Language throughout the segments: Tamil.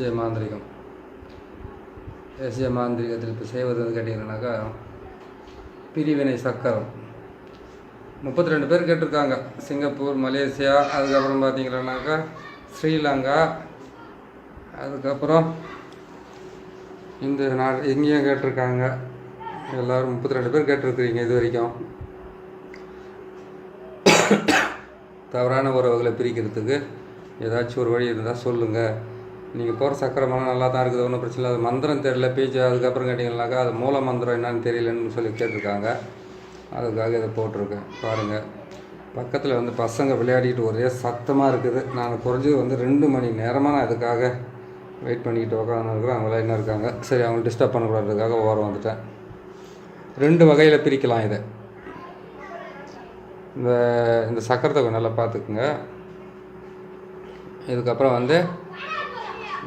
தேசிய மாந்திரிகம். எஸ்ஏ மாந்திரிகத்தில் இப்போ செய்வது வந்து கேட்டிங்கன்னாக்கா பிரிவினை சக்கரம். முப்பத்தி ரெண்டு பேர் கேட்டிருக்காங்க. சிங்கப்பூர் மலேசியா அதுக்கப்புறம் பார்த்தீங்கன்னாக்கா ஸ்ரீலங்கா அதுக்கப்புறம் இந்த நாடு எங்கேயும் கேட்டிருக்காங்க. எல்லோரும் முப்பத்தி ரெண்டு பேர் கேட்டிருக்கிறீங்க இது வரைக்கும். தவறான உறவுகளை பிரிக்கிறதுக்கு ஏதாச்சும் ஒரு வழி இருந்தால் சொல்லுங்கள் நீங்கள் போகிற சக்கரமெல்லாம் நல்லா தான் இருக்குது ஒன்றும் பிரச்சனை இல்லை. அது மந்திரம் தெரியல பேச்சு அதுக்கப்புறம் கேட்டிங்கனாக்கா அது மூல மந்திரம் என்னன்னு தெரியலன்னு சொல்லி கேட்டிருக்காங்க. அதுக்காக இதை போட்டிருக்கேன். பாருங்கள் பக்கத்தில் வந்து பசங்க விளையாடிக்கிட்டு ஒரே சத்தமாக இருக்குது. நான் குறைஞ்சது வந்து ரெண்டு மணி நேரமாக நான் இதுக்காக வெயிட் பண்ணிக்கிட்டு உட்காந்துருக்குறேன் அவங்க லைனாக இருக்காங்க? சரி அவங்க டிஸ்டர்ப் பண்ணக்கூடாதுக்காக ஓரம் வந்துட்டேன். ரெண்டு வகையில் பிரிக்கலாம் இதை. இந்த இந்த சக்கரத்தை நல்லா பார்த்துக்குங்க. இதுக்கப்புறம் வந்து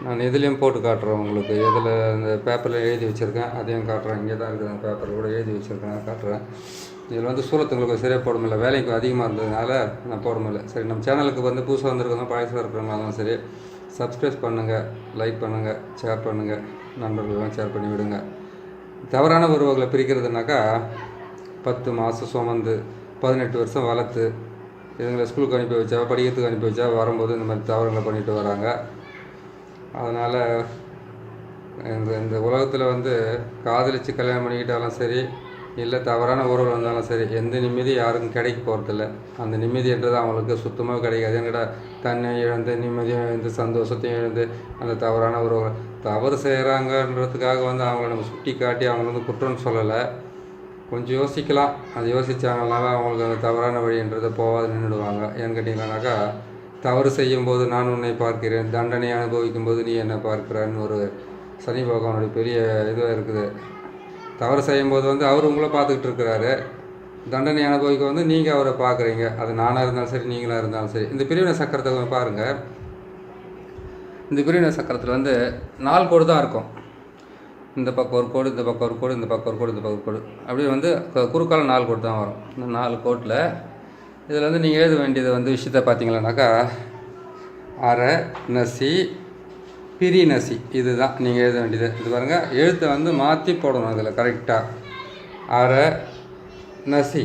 நான் இதுலேயும் போட்டு காட்டுறேன் உங்களுக்கு. இதில் இந்த பேப்பரில் எழுதி வச்சுருக்கேன் அதையும் காட்டுறேன். இங்கே தான் இருக்குது அந்த பேப்பரில் கூட எழுதி வச்சுருக்கேன் காட்டுறேன். இதில் வந்து சூரத்துங்களுக்கு சரியாக போட முடியல. வேலைக்கு அதிகமாக இருந்ததுனால நான் போட முடியல. சரி நம்ம சேனலுக்கு வந்து புதுசாக வந்திருக்கோம் பழசாக இருக்கிறவங்களாலும் சரி சப்ஸ்கிரைப் பண்ணுங்கள் லைக் பண்ணுங்கள் ஷேர் பண்ணுங்கள் நண்பர்களெலாம் ஷேர் பண்ணி விடுங்க. தவறான உறவுகளை பிரிக்கிறதுனாக்கா பத்து மாதம் சுமந்து பதினெட்டு வருஷம் வளர்த்து இதுங்களை ஸ்கூலுக்கு அனுப்பி வச்சா படிக்கிறதுக்கு அனுப்பி வச்சா வரும்போது இந்த மாதிரி தவறுகளை பண்ணிட்டு வராங்க. அதனால் இந்த இந்த உலகத்தில் வந்து காதலிச்சு கல்யாணம் பண்ணிக்கிட்டாலும் சரி இல்லை தவறான உறவு வந்தாலும் சரி எந்த நிம்மதி யாருக்கும் கிடைக்க போகிறதில்ல அந்த நிம்மதின்றது அவங்களுக்கு சுத்தமாக கிடைக்காது. என்கிட்ட தன்னை இழந்து நிம்மதியும் இழந்து சந்தோஷத்தையும் இழந்து அந்த தவறான உறவு தவறு செய்கிறாங்கன்றதுக்காக வந்து அவங்கள நம்ம சுட்டி காட்டி அவங்கள வந்து குற்றம்னு சொல்லலை. கொஞ்சம் யோசிக்கலாம். அது யோசித்தாங்கனால அவங்களுக்கு அந்த தவறான வழின்றதை போகாது நின்றுடுவாங்க ஏன்னு கேட்டிங்கன்னாக்கா தவறு செய்யும் போது நான் உன்னை பார்க்கிறேன். தண்டனை அனுபவிக்கும் போது நீ என்ன பார்க்கிறான்னு ஒரு சனி பகவானுடைய பெரிய இதுவாக இருக்குது. தவறு செய்யும்போது வந்து அவர் உங்களை பார்த்துக்கிட்டு இருக்கிறாரு. தண்டனை அனுபவிக்க வந்து நீங்கள் அவரை பார்க்குறீங்க. அது நானாக இருந்தாலும் சரி நீங்களாக இருந்தாலும் சரி. இந்த பிரிவினை சக்கரத்தை கொஞ்சம் பாருங்கள் இந்த பிரிவினை சக்கரத்தில் வந்து நாலு கோடு தான் இருக்கும். இந்த பக்கம் ஒரு கோடு இந்த பக்கம் ஒரு கோடு இந்த பக்கம் ஒரு கோடு இந்த பக்கம் ஒரு கோடு. அப்படி வந்து குறுக்கால நாலு கோடு தான் வரும். இந்த நாலு கோட்டில் இதில் வந்து நீங்கள் எழுத வேண்டியது வந்து விஷயத்த பார்த்தீங்களானாக்கா அரை நசி பிரி நசி இதுதான் நீங்கள் எழுத வேண்டியது. இது பாருங்கள் எழுத்தை வந்து மாற்றி போடணும் அதில் கரெக்டாக அரை நசி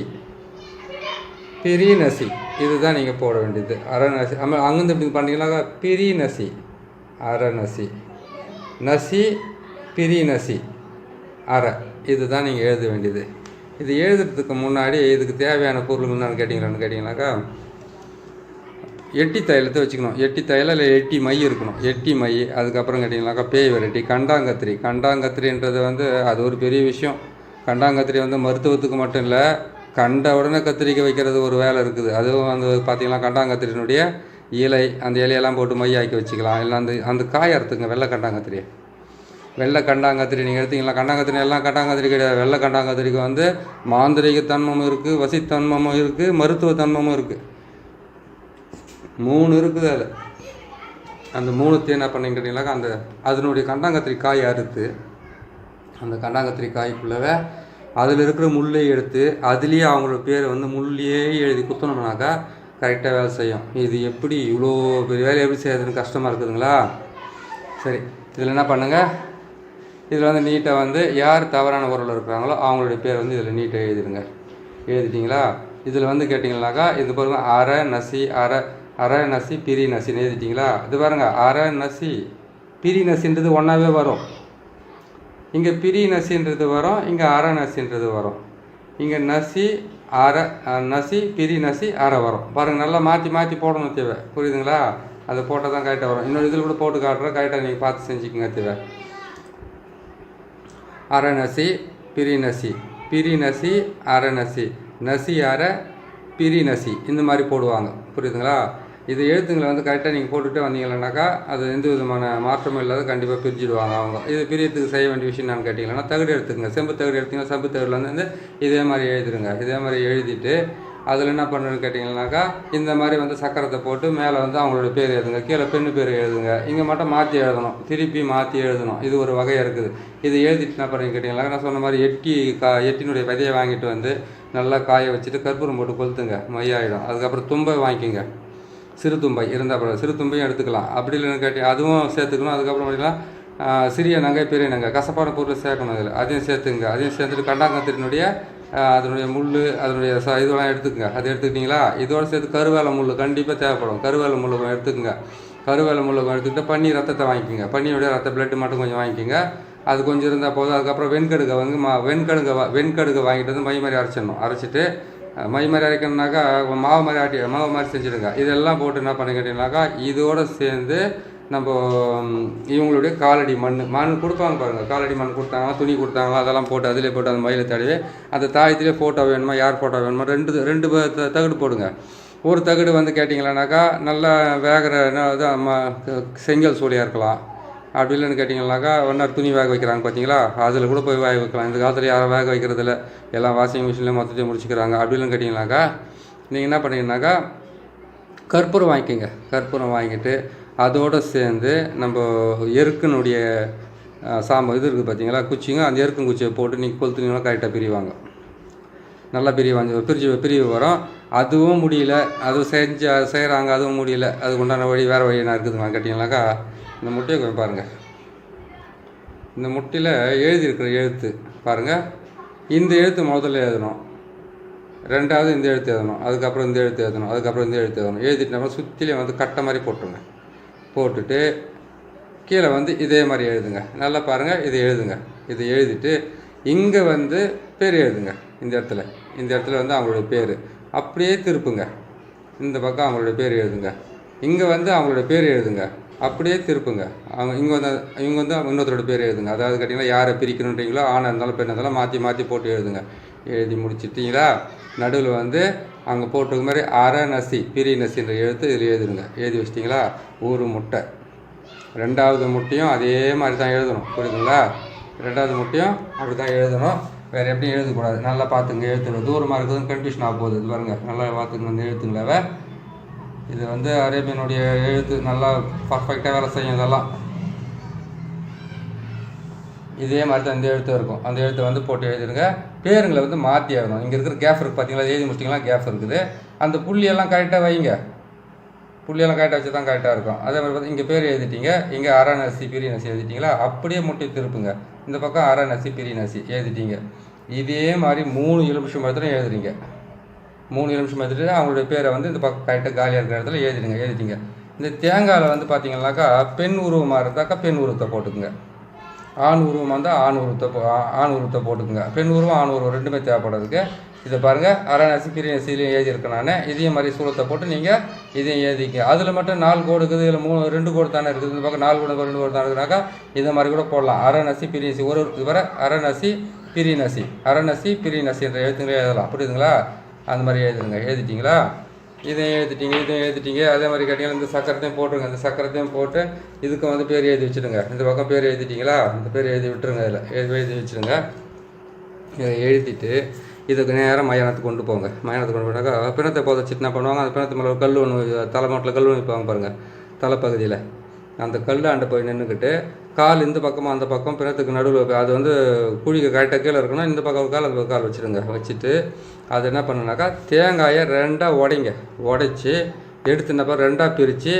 பிரி நசி இதுதான் நீங்கள் போட வேண்டியது. அரை நசி அங்கேருந்து இப்படி பண்ணீங்கன்னாக்கா பிரி நசி அரை நசி நசி பிரி நசி அரை இதுதான் நீங்கள் எழுத வேண்டியது. இது எழுதுறதுக்கு முன்னாடி இதுக்கு தேவையான பொருள் என்னன்னு கேட்டிங்களான்னு கேட்டிங்கனாக்கா எட்டி தைலத்தை வச்சுக்கணும். எட்டி தைலம் இல்லை எட்டி மை இருக்கணும். எட்டி மை அதுக்கப்புறம் கேட்டிங்கனாக்கா பேய் வெரைட்டி கண்டாங்கத்திரி. கண்டாங்கத்திரின்றது வந்து அது ஒரு பெரிய விஷயம். கண்டாங்கத்திரி வந்து மருத்துவத்துக்கு மட்டும் இல்லை கண்ட உடனே கத்திரிக்கை வைக்கிறது ஒரு வேலை இருக்குது. அதுவும் வந்து பார்த்தீங்கன்னா கண்டாங்கத்திரியினுடைய இலை அந்த இலையெல்லாம் போட்டு மையாக்கி வச்சுக்கலாம். இல்லை அந்த அந்த காய் அறுத்துங்க வெள்ளை கண்டாங்கத்திரியை. வெள்ளை கண்டாங்கத்திரி நீங்கள் எடுத்தீங்களா? கண்டாங்கத்திரி எல்லாம் கண்டாங்கத்திரி கிடையாது. வெள்ளை கண்டாங்கத்திரிக்கு வந்து மாந்திரிக தன்மமும் இருக்குது வசித்தன்மமும் இருக்குது மருத்துவ தன்மமும் இருக்குது மூணு இருக்குது அதில். அந்த மூணு என்ன பண்ணிக்கிட்டீங்களாக்கா அந்த அதனுடைய கண்டாங்கத்திரி காய் அறுத்து அந்த கண்டாங்கத்திரி காய்க்குள்ளவே அதில் இருக்கிற முள்ளை எடுத்து அதுலேயே அவங்களோட பேரை வந்து முள்ளையே எழுதி குத்தணும்னாக்கா கரெக்டாக வேலை செய்யும். இது எப்படி இவ்வளோ பெரிய வேலை எப்படி செய்யறதுன்னு கஷ்டமாக இருக்குதுங்களா? சரி இதில் என்ன பண்ணுங்கள் இதில் வந்து நீட்டாக வந்து யார் தவறான உறவில் இருக்கிறாங்களோ அவங்களுடைய பேர் வந்து இதில் நீட்டாக எழுதிடுங்க. எழுதிட்டிங்களா? இதில் வந்து கேட்டிங்கனாக்கா இது பாருங்க அரை நசி அரை அரை நசி பிரி நசின்னு எழுதிட்டிங்களா? இது பாருங்க அரை நசி பிரி நசின்றது ஒன்றாவே வரும். இங்கே பிரி நசின்றது வரும் இங்கே அரை நசின்றது வரும். இங்கே நசி அரை நசி பிரி நசி அரை வரும். பாருங்கள் நல்லா மாற்றி மாற்றி போடணும் தேவை. புரியுதுங்களா? அதை போட்டால் தான் கரெக்டாக வரும். இன்னொரு இதில் கூட போட்டு காட்டுறேன். கரெக்டாக நீங்கள் பார்த்து செஞ்சுக்கோங்க தேவை. அறநசி பிரிநசி. பிரிநசி அறநசி நசி அரை பிரிநசி. இந்த மாதிரி போடுவாங்க. புரியுதுங்களா? இது எழுத்துங்களை வந்து கரெக்டாக நீங்கள் போட்டுகிட்டே வந்தீங்கன்னாக்கா அது எந்த விதமான மாற்றமும் இல்லாத கண்டிப்பாக பிரிச்சுடுவாங்க அவங்க. இது பிரியத்துக்கு செய்ய வேண்டிய விஷயம் நான் கேட்டிங்கன்னா தகடு எடுத்துக்கங்க. செம்பு தகடு எடுத்தீங்கன்னா செம்பு தகுடில் வந்து இதே மாதிரி எழுதிடுங்க. இதே மாதிரி எழுதிட்டு அதில் என்ன பண்ணுன்னு கேட்டிங்கன்னாக்கா இந்த மாதிரி வந்து சக்கரத்தை போட்டு மேலே வந்து அவங்களோட பேர் எழுதுங்க. கீழே பெண்ணு பேர் எழுதுங்க. இங்கே மட்டும் மாற்றி எழுதணும். திருப்பி மாற்றி எழுதணும். இது ஒரு வகை இருக்குது. இது எழுதிட்டு என்ன பண்ணுறீங்க கேட்டிங்கனாக்கா நான் சொன்ன மாதிரி எட்டி கா எட்டினுடைய விதையை வாங்கிட்டு வந்து நல்லா காய வச்சுட்டு கற்பூரம் போட்டு கொளுத்துங்க. மையாயிடும். அதுக்கப்புறம் தும்பை வாங்கிக்கோங்க. சிறு தும்பை இருந்தால் பரவாயில்ல. சிறு தும்பையும் எடுத்துக்கலாம். அப்படி இல்லைன்னு கேட்டி அதுவும் சேர்த்துக்கணும். அதுக்கப்புறம் பார்த்தீங்கன்னா சிறிய நங்கை பெரிய நங்கை கசப்பான பொருள் சேர்க்கணும் அதில் அதையும் சேர்த்துங்க. அதையும் சேர்த்துட்டு கண்டாங்கத்தினுடைய அதனுடைய முள் அதனுடைய ச இதெல்லாம் எடுத்துக்கங்க. அது எடுத்துக்கிட்டிங்களா? இதோடு சேர்த்து கருவேல முள் கண்டிப்பாக தேவைப்படும். கருவேல முள் எடுத்துக்கங்க. கருவேலை முள் எடுத்துக்கிட்டு பன்னி ரத்தத்தை வாங்கிக்கோங்க. பன்னியோடைய ரத்த பிளட்டு மட்டும் கொஞ்சம் வாங்கிக்கோங்க. அது கொஞ்சம் இருந்தால் போதும். அதுக்கப்புறம் வெண்கடுகை வந்து மா வெண்கடுகை வா வெண்கடுகை வாங்கிட்டு வந்து மை மாதிரி அரைச்சிடணும். அரைச்சிட்டு மை மாதிரி அரைக்கணுனாக்கா மாவு மாதிரி ஆட்டி மாவு மாதிரி செஞ்சுடுங்க. இதெல்லாம் போட்டு என்ன பண்ணி கேட்டிங்கனாக்கா இதோடு சேர்ந்து நம்ம இவங்களுடைய காலடி மண் மண் கொடுப்பாங்க பாருங்கள் காலடி மண் கொடுத்தாங்களா துணி கொடுத்தாங்களா அதெல்லாம் போட்டு அதிலே போட்டு அந்த மயிலை தடவி அந்த தாயத்திலே ஃபோட்டோ வேணுமா யார் ஃபோட்டோ வேணுமா ரெண்டு ரெண்டு ப- தகடு போடுங்க. ஒரு தகடு வந்து கேட்டிங்களானாக்கா நல்லா வேகிற என்ன ம- செங்கல் சூளையாக இருக்கலாம். அப்படி இல்லைன்னு கேட்டிங்கனாக்கா ஒன்றா துணி வேக வைக்கிறாங்க பார்த்தீங்களா அதில் கூட போய் வேக வைக்கலாம். இந்த காலத்தில் யாரும் வேக வைக்கிறதில்ல. எல்லாம் வாஷிங் மிஷினில் மொத்தத்தையும் முடிச்சுக்கிறாங்க. அப்படி இல்லைன்னு கேட்டிங்கனாக்கா நீங்கள் என்ன பண்ணீங்கன்னாக்கா கற்பூரம் வாங்கிக்கோங்க. கற்பூரம் வாங்கிட்டு அதோடு சேர்ந்து நம்ம எருக்கினுடைய அஹ், சாம்பல் இது இருக்குது பார்த்தீங்களா குச்சிங்க அந்த எருக்கும் குச்சியை போட்டு நீங்கள் கொளுத்துனீங்கன்னா கரெக்டாக பிரிவாங்க. நல்லா பிரிவாங்க. பிரிச்சு பிரிவு வரும். அதுவும் முடியல. அதுவும் செஞ்சு செய்கிறாங்க அதுவும் முடியல. அதுக்கு உண்டான வழி வேறு வழி என்ன இருக்குதுங்க கேட்டிங்கனாக்கா இந்த முட்டையை கொஞ்சம் பாருங்கள் இந்த முட்டையில் எழுதியிருக்கிற எழுத்து பாருங்கள் இந்த எழுத்து முதல்ல எழுதணும். ரெண்டாவது இந்த எழுத்து எழுதணும். அதுக்கப்புறம் இந்த எழுத்து எழுதணும். அதுக்கப்புறம் இந்த எழுத்து எழுதணும். எழுதிட்டு நம்ம சுற்றிலையும் வந்து கட்டை மாதிரி போட்டுருங்க. போட்டுட்டு கீழே வந்து இதே மாதிரி எழுதுங்க. நல்லா பாருங்கள் இது எழுதுங்க. இது எழுதிட்டு இங்கே வந்து பேர் எழுதுங்க. இந்த இடத்துல. இந்த இடத்துல வந்து அவங்களுடைய பேர். அப்படியே திருப்புங்க. இந்த பக்கம் அவங்களுடைய பேர் எழுதுங்க. இங்கே வந்து அவங்களுடைய பேர் எழுதுங்க. அப்படியே திருப்புங்க. அவங்க இங்கே வந்து இவங்க வந்து இன்னொருத்தரோட பேர் எழுதுங்க. அதாவது கேட்டிங்கன்னா யாரை பிரிக்கணுன்றீங்களோ ஆணாக இருந்தாலும் பெண்ணாக இருந்தாலும் மாற்றி மாற்றி போட்டு எழுதுங்க. எழுதி முடிச்சிட்டிங்களா? நடுவில் வந்து அங்கே போட்டிருக்க மாதிரி அர நசி பிரி நசின்ற எழுத்து இதில் எழுதுங்க எழுதி வச்சிட்டிங்களா? ஒரு முட்டை. ரெண்டாவது முட்டையும் அதே மாதிரி தான் எழுதணும். புரியுதுங்களா? ரெண்டாவது முட்டையும் அப்படி தான் எழுதணும். வேறு எப்படியும் எழுதக்கூடாது. நல்லா பார்த்துங்க எழுத்துங்க தூரமாக இருக்குதுன்னு கன்ஃபியூஷன் ஆக போகுது. இது பாருங்க நல்லா பார்த்துங்க வந்து எழுத்துங்களாவே இது வந்து அரேபியனுடைய எழுத்து நல்லா பர்ஃபெக்டாக வேலை செய்யும் இதெல்லாம். இதே மாதிரி தான் இந்த எழுத்து இருக்கும். அந்த எழுத்தை வந்து போட்டு எழுதிடுங்க பேருங்களை வந்து மாற்றி ஆகணும். இங்கே இருக்கிற கேஃப் இருக்குது பார்த்தீங்களா எழுதி முடிச்சிட்டிங்களா? கேஃப் இருக்குது. அந்த புள்ளியெல்லாம் கரெக்டாக வைங்க. புள்ளியெல்லாம் கரெக்டாக வச்சு தான் கரெக்டாக இருக்கும். அதே மாதிரி பார்த்து இங்கே பேர் எழுதிட்டீங்க. இங்கே அரணசி நசி எழுதிட்டிங்களா? அப்படியே முட்டி திருப்புங்க. இந்த பக்கம் அரணசி நசி எழுதிட்டீங்க. இதே மாதிரி மூணு எலுமிஷம் மரத்தில் எழுதுறீங்க. மூணு எலுமிஷம் எழுதிட்டு அவங்களுடைய பேரை வந்து இந்த பக்கம் கரெக்டாக காலியாக இருக்கிற இடத்துல எழுதிடுங்க எழுதிட்டீங்க. இந்த தேங்காயில் வந்து பார்த்தீங்கன்னாக்கா பெண் உருவமாக இருந்தாக்கா பெண் உருவத்தை போட்டுக்குங்க. ஆண் உருவமாக இருந்தால் ஆண் உருவத்தை போ ஆண் உருவத்தை போட்டுக்குங்க. பெண் உருவம் ஆண் உருவம் ரெண்டுமே தேவைப்படுறதுக்கு. இதை பாருங்கள் அரை நசி பிரி நசிலையும் எழுதியிருக்கேன் நான் இதையும் மாதிரி சூழத்தை போட்டு நீங்கள் இதையும் எழுதிக்க அதில் மட்டும் நாலு கோடு இருக்குது இதில் மூணு ரெண்டு கோடு தானே இருக்குது. இந்த பக்கம் நாலு கோடு ரெண்டு கோடு தானே இருக்குனாக்கா இதை மாதிரி கூட போடலாம். அரை பிரியாசி ஒரு ஒரு வர அரை பிரிநசி பிரி பிரிநசி என்ற எழுத்துங்களே எழுதலாம். புரியுதுங்களா? அந்த மாதிரி எழுதுங்க. எழுதிட்டிங்களா? இதையும் எழுதிட்டீங்க இதையும் எழுதிட்டீங்க. அதே மாதிரி கேட்டிங்கன்னா இந்த சக்கரத்தையும் போட்டுருங்க. அந்த சக்கரத்தையும் போட்டு இதுக்கும் வந்து பேர் எழுதி வச்சுடுங்க. இந்த பக்கம் பேர் எழுதிட்டீங்களா? இந்த பேர் எழுதி விட்டுருங்க இதில். எழுதி எழுதி வச்சுருங்க இதை எழுதிட்டு இதுக்கு நேராக மயானத்துக்கு கொண்டு போங்க. மயானத்துக்கு கொண்டு போனாக்கா பிணத்தை புதைச்சிட்டு என்ன பண்ணுவாங்க. அந்த பிணத்து மேலே ஒரு கல் ஒன்று தலைமாட்டில் கல் ஒன்று வைப்பாங்க பாருங்கள் தலைப்பகுதியில். அந்த கல்லாண்ட போய் நின்றுக்கிட்டு கால் இந்த பக்கமும் அந்த பக்கம் பிணத்துக்கு நடுவில் அது வந்து குழிக்கு கரெக்டாக கீழே இருக்கணும் இந்த பக்கம் ஒரு கால் அந்த பக்கம் கால் வச்சுருங்க. வச்சுட்டு அது என்ன பண்ணுனாக்கா தேங்காயை ரெண்டாக உடைங்க. உடைச்சி எடுத்து ரெண்டாக பிரித்து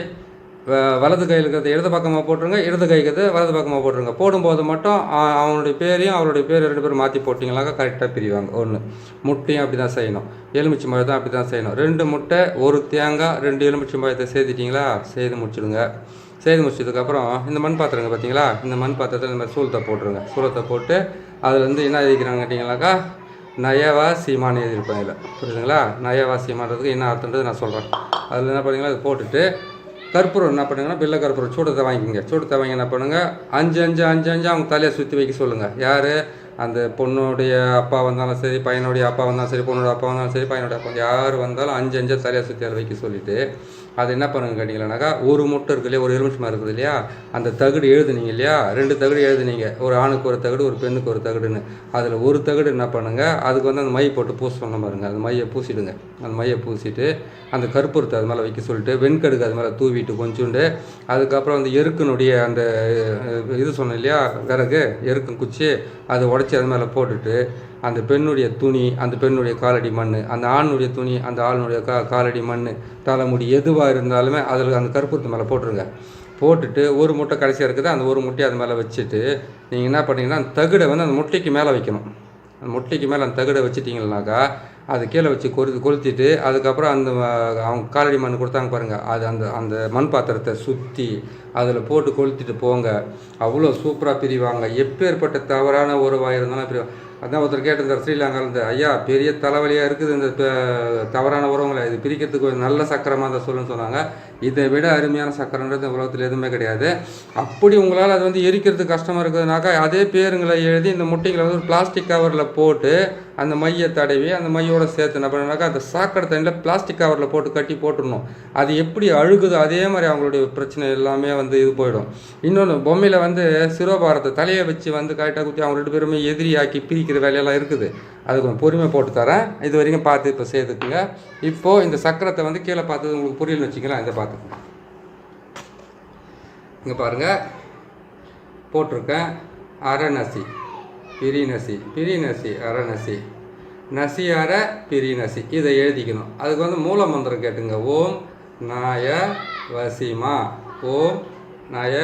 வ- வலது கையில் இருக்கிறது இடது பக்கமாக போட்டுருங்க இடது கைக்கிறது வலது பக்கமாக போட்டுருங்க. போடும்போது மட்டும் அவனுடைய பேரையும் அவருடைய பேர் ரெண்டு பேரும் மாற்றி போட்டிங்கனாக்கா கரெக்டாக பிரிவாங்க. ஒன்று முட்டையும் அப்படி தான் செய்யணும். எலுமிச்சை மழை தான் அப்படி தான் செய்யணும். ரெண்டு முட்டை ஒரு தேங்காய் ரெண்டு எலுமிச்சை மழத்தை சேர்த்துட்டிங்களா? செய்து முடிச்சிடுங்க. செய்து முடிச்சதுக்கப்புறம் இந்த மண் பாத்திரங்க பார்த்தீங்களா இந்த மண் பாத்திரத்தில் இந்த மாதிரி சூளத்தை போட்டுருங்க. சூளத்தை போட்டு அதில் வந்து என்ன எழுதிக்கிறாங்க கேட்டிங்கனாக்கா நயவா சீமான்னு எழுதியிருப்பேன் இதில். புரியுதுங்களா? நயவா சீமான்றதுக்கு என்ன அர்த்தன்றது நான் சொல்கிறேன் அதில் என்ன பண்ணுறீங்களா அதை போட்டுட்டு கற்பூரம் என்ன பண்ணுங்கன்னா பில்ல கற்பூரம் சூடத்தை வாங்கிக்கோங்க. சூடத்தை வாங்கி என்ன பண்ணுங்கள் அஞ்சு அஞ்சு அஞ்சு அஞ்சு அவங்க தலையை சுற்றி வைக்க சொல்லுங்கள் யார்? அந்த பொண்ணுடைய அப்பா வந்தாலும் சரி பையனுடைய அப்பா வந்தாலும் சரி பொண்ணோட அப்பா வந்தாலும் சரி பையனுடைய அப்பா யார் வந்தாலும் அஞ்சு அஞ்சு தலையை சுற்றி அதை வைக்க சொல்லிவிட்டு அது என்ன பண்ணுங்க கேட்டிங்களானாக்கா ஒரு முட்டை இருக்கு இல்லையா ஒரு எலுமிச்சமாக இருக்குது இல்லையா? அந்த தகடு எழுதுனீங்க இல்லையா? ரெண்டு தகடு எழுதுனீங்க. ஒரு ஆணுக்கு ஒரு தகடு ஒரு பெண்ணுக்கு ஒரு தகடுன்னு. அதில் ஒரு தகடு என்ன பண்ணுங்கள் அதுக்கு வந்து அந்த மை போட்டு பூச சொன்ன பாருங்க. அந்த மையை பூசிடுங்க. அந்த மையை பூசிட்டு அந்த கற்பூரத்தை அது மேலே வைக்க சொல்லிட்டு வெண்கடுக்கு அது மேலே தூவிட்டு கொஞ்சோண்டு. அதுக்கப்புறம் அந்த எருக்கினுடைய அந்த இது சொன்னேன் இல்லையா விறகு எருக்கும் குச்சி அதை உடச்சி அது மேலே போட்டுட்டு அந்த பெண்ணுடைய துணி அந்த பெண்ணுடைய காலடி மண் அந்த ஆணுடைய துணி அந்த ஆணுடைய கா காலடி மண் தலைமுடி எதுவாக இருந்தாலுமே அதில் அந்த கற்பூரத்து மேலே போட்டுருங்க. போட்டுட்டு ஒரு முட்டை கடைசியாக இருக்குது அந்த ஒரு முட்டையை அது மேலே வச்சுட்டு நீங்கள் என்ன பண்ணீங்கன்னா அந்த தகுடை வந்து அந்த முட்டைக்கு மேலே வைக்கணும். அந்த முட்டைக்கு மேலே அந்த தகடை வச்சுட்டிங்கனாக்கா அது கீழே வச்சு கொளுத்து கொளுத்திட்டு அதுக்கப்புறம் அந்த அவங்க காலடி மண் கொடுத்தாங்க பாருங்கள் அது அந்த அந்த மண் பாத்திரத்தை சுற்றி அதில் போட்டு கொளுத்திட்டு போங்க. அவ்வளோ சூப்பராக பிரிவாங்க. எப்பேற்பட்ட தவறான உறவாக இருந்தாலும் பிரிவாங்க அதான் ஒருத்தர் கேட்டிருந்தார் ஸ்ரீலங்காலேருந்து ஐயா பெரிய தலைவலியாக இருக்குது இந்த தவறான உறவுங்களை இது பிரிக்கிறதுக்கு ஒரு நல்ல சக்கரமாக தான் சொல்லுன்னு சொன்னாங்க. இதை விட அருமையான சக்கரன்றது இந்த உலகத்தில் எதுவுமே கிடையாது. அப்படி உங்களால் அது வந்து எரிக்கிறதுக்கு கஷ்டமாக இருக்குதுனாக்கா அதே பேருங்களை எழுதி இந்த முட்டைகளை வந்து ஒரு பிளாஸ்டிக் கவரில் போட்டு அந்த மையை தடவி அந்த மையோட சேர்த்து என்ன பண்ணாக்கா அந்த சாக்கடை தண்ணியில் பிளாஸ்டிக் கவரில் போட்டு கட்டி போட்டுடணும். அது எப்படி அழுகுதோ அதே மாதிரி அவங்களுடைய பிரச்சனை எல்லாமே வந்து இது போயிடும். இன்னொன்று பொம்மையில் வந்து சிரோபாரத்தை தலையை வச்சு வந்து கரெக்டாக குத்தி அவங்க ரெண்டு பேருமே எதிரியாக்கி பிரிக்கிற வேலையெல்லாம் இருக்குது. அது கொஞ்சம் பொறுமை போட்டு தரேன். இது வரைக்கும் பார்த்து இப்போ சேர்த்துக்குங்க. இப்போது இந்த சக்கரத்தை வந்து கீழே பார்த்தது உங்களுக்கு புரியலன்னு வச்சுக்கலாம் இதை பார்த்துக்கோங்க. இங்கே பாருங்கள் போட்டிருக்கேன். அரை பிரிநசி பிரிநசி அறநசி நசி அற பிரிநசி. இதை எழுதிக்கணும். அதுக்கு வந்து மூல மந்திரம் கேட்டுங்க. ஓம் நாய வசிமா. ஓம் நய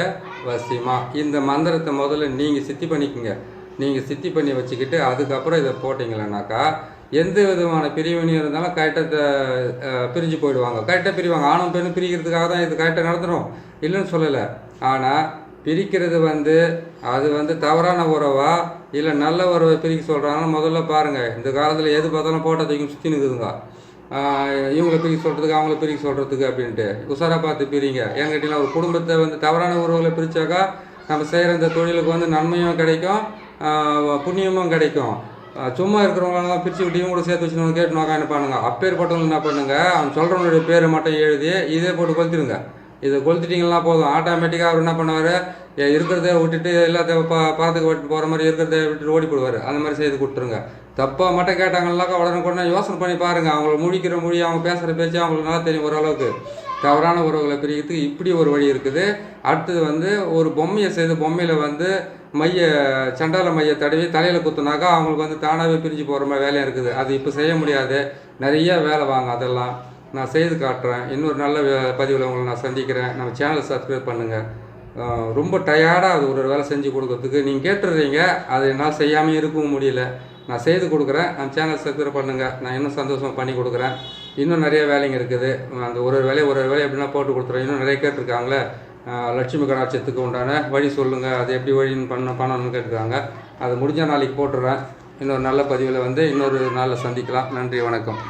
வசிமா. இந்த மந்திரத்தை முதல்ல நீங்கள் சித்தி பண்ணிக்கோங்க. நீங்கள் சித்தி பண்ணி வச்சுக்கிட்டு அதுக்கப்புறம் இதை போட்டிங்களேனாக்கா எந்த விதமான பிரிவினையும் இருந்தாலும் கரெக்டாக பிரிஞ்சு போயிடுவாங்க. கரெக்டாக பிரிவாங்க. ஆணும் பெண்ணும் பிரிக்கிறதுக்காக தான் இது கரெக்டாக நடத்துகிறோம் இல்லைன்னு சொல்லலை. ஆனால் பிரிக்கிறது வந்து அது வந்து தவறான உறவா இல்லை நல்ல உறவை பிரிக்க சொல்கிறாங்கன்னா முதல்ல பாருங்கள் இந்த காலத்தில் எது பார்த்தாலும் போட்டோ தூக்கி சுற்றி நிற்குதுங்க இவங்களை பிரிக்க சொல்கிறதுக்கு அவங்கள பிரிக்க சொல்கிறதுக்கு அப்படின்ட்டு. உஷாராக பார்த்து பிரிங்க. ஏன்னு கேட்டிங்கன்னா ஒரு குடும்பத்தை வந்து தவறான உறவுகளை பிரித்தாக்கா நம்ம செய்கிற இந்த தொழிலுக்கு வந்து நன்மையும் கிடைக்கும் புண்ணியமும் கிடைக்கும். சும்மா இருக்கிறவங்களாம் பிரித்து விட்டு இவங்க கூட சேர்த்து வச்சு கேட்டு நோக்கா என்ன பண்ணுங்க அப்பேற்பட்டவங்க என்ன பண்ணுங்க அவன் சொல்கிறவனுடைய பேரை மட்டும் எழுதி இதே போட்டு கொளுத்திடுங்க. இதை கொளுத்திட்டிங்கன்னா போதும். ஆட்டோமேட்டிக்காக அவர் என்ன பண்ணுவார்? இருக்கிறத விட்டுட்டு எல்லாத்தையும் பா பார்த்துக்க விட்டு போகிற மாதிரி இருக்கிறத விட்டுட்டு ஓடி போடுவார். அந்த மாதிரி செய்து கொடுத்துருங்க. தப்பாக மட்டும் கேட்டாங்கன்னாக்கா உடனுக்குடனே யோசனை பண்ணி பாருங்கள் அவங்கள முழிக்கிற மொழி அவங்க பேசுகிற பேச்சு அவங்களுக்கு நல்லா தெரியும் ஓரளவுக்கு. தவறான உறவுகளை பிரிக்கிறதுக்கு இப்படி ஒரு வழி இருக்குது. அடுத்தது வந்து ஒரு பொம்மையை செய்து பொம்மையில் வந்து மைய சண்டால மைய தடவி தலையில் குத்துனாக்கா அவங்களுக்கு வந்து தானாகவே பிரிஞ்சு போகிற மாதிரி வேலையாக இருக்குது. அது இப்போ செய்ய முடியாது. நிறைய வேலை வாங்க அதெல்லாம். நான் செய்து காட்டுறேன். இன்னொரு நல்ல பதிவில் உங்களை நான் சந்திக்கிறேன். நம்ம சேனலை சப்ஸ்கிரைப் பண்ணுங்கள் ரொம்ப டயர்டாக அது ஒரு ஒரு வேலை செஞ்சு கொடுக்கறதுக்கு. நீங்கள் கேட்டுடுறீங்க அது என்னால் செய்யாமல் இருக்கவும் முடியல. நான் செய்து கொடுக்குறேன். நம்ம சேனல் சப்ஸ்கிரைப் பண்ணுங்கள் நான் இன்னும் சந்தோஷமாக பண்ணி கொடுக்குறேன். இன்னும் நிறைய வேலைங்க இருக்குது. அந்த ஒரு ஒரு வேலையை ஒரு ஒரு வேலையை எப்படின்னா போட்டு கொடுத்துறேன். இன்னும் நிறைய கேட்டிருக்காங்களே. லட்சுமி கடாட்சத்துக்கு உண்டான வழி சொல்லுங்கள் அது எப்படி வழின்னு பண்ண பண்ணணும்னு கேட்டிருக்காங்க. அது முடிஞ்ச நாளைக்கு போட்டுடுறேன் இன்னொரு நல்ல பதிவில் வந்து இன்னொரு நாளில் சந்திக்கலாம். நன்றி வணக்கம்.